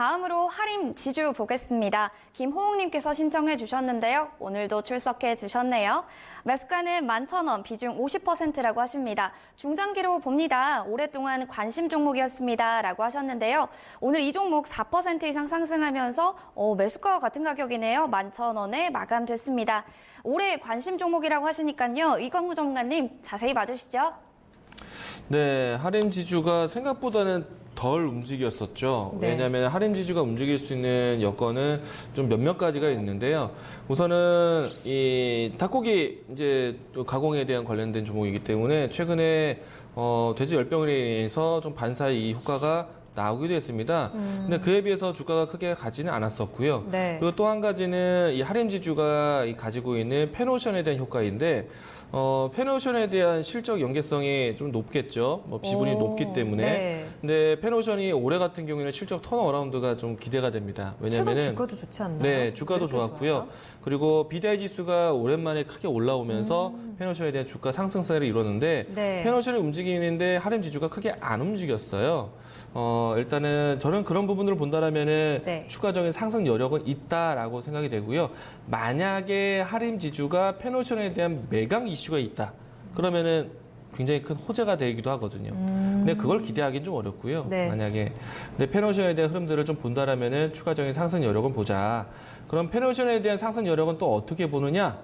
다음으로 하림 지주 보겠습니다. 김호웅님께서 신청해 주셨는데요. 오늘도 출석해 주셨네요. 매수가는 11,000원, 비중 50%라고 하십니다. 중장기로 봅니다. 오랫동안 관심 종목이었습니다. 라고 하셨는데요. 오늘 이 종목 4% 이상 상승하면서 어, 매수가와 같은 가격이네요. 11,000원에 마감됐습니다. 올해 관심 종목이라고 하시니까요. 이광무 전문가님 자세히 봐주시죠. 네, 하림 지주가 생각보다는 덜 움직였었죠. 네. 왜냐하면 하림 지주가 움직일 수 있는 여건은 좀 몇몇 가지가 있는데요. 우선은 이 닭고기 이제 또 가공에 대한 관련된 종목이기 때문에 최근에 어, 돼지 열병으로 인해서 좀 반사의 이 효과가 나오기도 했습니다. 근데 그에 비해서 주가가 크게 가지는 않았었고요. 네. 그리고 또 한 가지는 이 하림 지주가 이 가지고 있는 페노션에 대한 효과인데 어, 페노션에 대한 실적 연계성이 좀 높겠죠. 뭐 지분이 오, 높기 때문에. 네. 근데 페노션이 올해 같은 경우에는 실적 턴어라운드가 좀 기대가 됩니다. 왜냐면은 주가도 좋지 않나요? 네, 주가도 왜 이렇게 좋았고요. 좋아요? 그리고 BDI 지수가 오랜만에 크게 올라오면서 페노션에 대한 주가 상승세를 이뤘는데 음. 네. 페노션이 움직이는데 하림 지주가 크게 안 움직였어요. 어, 일단은 저는 그런 부분을 본다라면은 네. 추가적인 상승 여력은 있다라고 생각이 되고요. 만약에 하림 지주가 페노션에 대한 매강 이슈가 있다. 그러면은 굉장히 큰 호재가 되기도 하거든요. 근데 그걸 기대하기는 좀 어렵고요. 음. 네. 만약에 근데 페노션에 대한 흐름들을 좀 본다라면은 추가적인 상승 여력은 보자. 그럼 페노션에 대한 상승 여력은 또 어떻게 보느냐?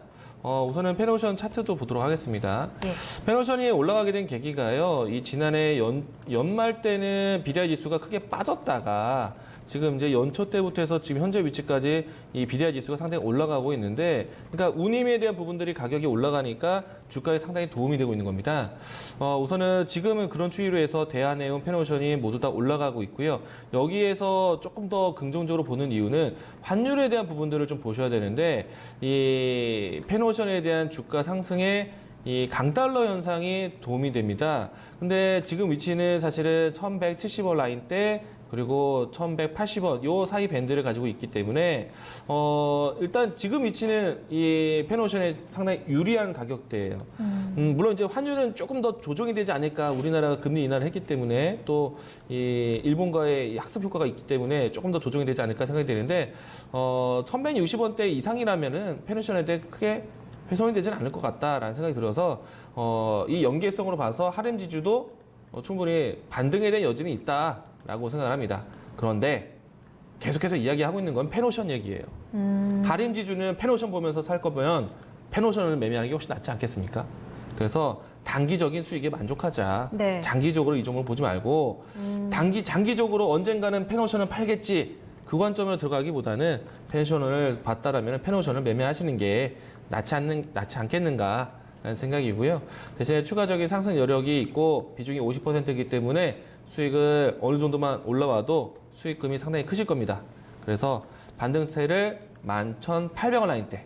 어, 우선은 페노션 차트도 보도록 하겠습니다. 예. 페노션이 올라가게 된 계기가요. 이 지난해 연, 연말 때는 비대이 지수가 크게 빠졌다가 지금 이제 연초 때부터 해서 지금 현재 위치까지 이 비대이 지수가 상당히 올라가고 있는데 그러니까 운임에 대한 부분들이 가격이 올라가니까 주가에 상당히 도움이 되고 있는 겁니다. 어, 우선은 지금은 그런 추이로 해서 대한해운 페노션이 모두 다 올라가고 있고요. 여기에서 조금 더 긍정적으로 보는 이유는 환율에 대한 부분들을 좀 보셔야 되는데 이 페노션 에 대한 주가 상승에 이 강달러 현상이 도움이 됩니다. 근데 지금 위치는 사실은 1170원 라인 대 그리고 1180원 요 사이 밴드를 가지고 있기 때문에 어 일단 지금 위치는 이 페노션에 상당히 유리한 가격대예요. 음, 물론 이제 환율은 조금 더 조정이 되지 않을까 우리나라가 금리 인하를 했기 때문에 또 이 일본과의 이 학습 효과가 있기 때문에 조금 더 조정이 되지 않을까 생각이 되는데 어 1160원대 이상이라면은 페노션에 대해 크게 훼손이 되지는 않을 것 같다라는 생각이 들어서 어, 이 연계성으로 봐서 하렘 지주도 어, 충분히 반등에 대한 여지는 있다라고 생각을 합니다. 그런데 계속해서 이야기하고 있는 건 페노션 얘기예요. 하림 지주는 페노션 보면서 살 거면 페노션을 매매하는 게 훨씬 낫지 않겠습니까? 그래서 단기적인 수익에 만족하자. 네. 장기적으로 이 종목을 보지 말고 단기 장기적으로 언젠가는 페노션을 팔겠지. 그 관점으로 들어가기보다는 페노션을 봤다라면 페노션을 매매하시는 게 낫지 않는 낫지 않겠는가 라는 생각이고요. 대신에 추가적인 상승 여력이 있고 비중이 50%이기 때문에 수익을 어느 정도만 올라와도 수익금이 상당히 크실 겁니다. 그래서 반등세를 11,800원 라인대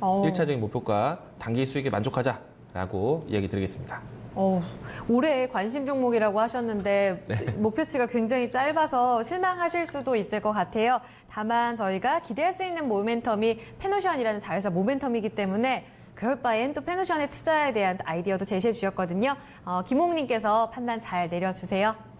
어, 일차적인 목표가 단기 수익에 만족하자라고 이야기 드리겠습니다. 어, 올해 관심 종목이라고 하셨는데 네. 목표치가 굉장히 짧아서 실망하실 수도 있을 것 같아요. 다만 저희가 기대할 수 있는 모멘텀이 페노션이라는 자회사 모멘텀이기 때문에 그럴 바엔 또 페노션의 투자에 대한 아이디어도 제시해 주셨거든요. 어, 김홍님께서 판단 잘 내려주세요.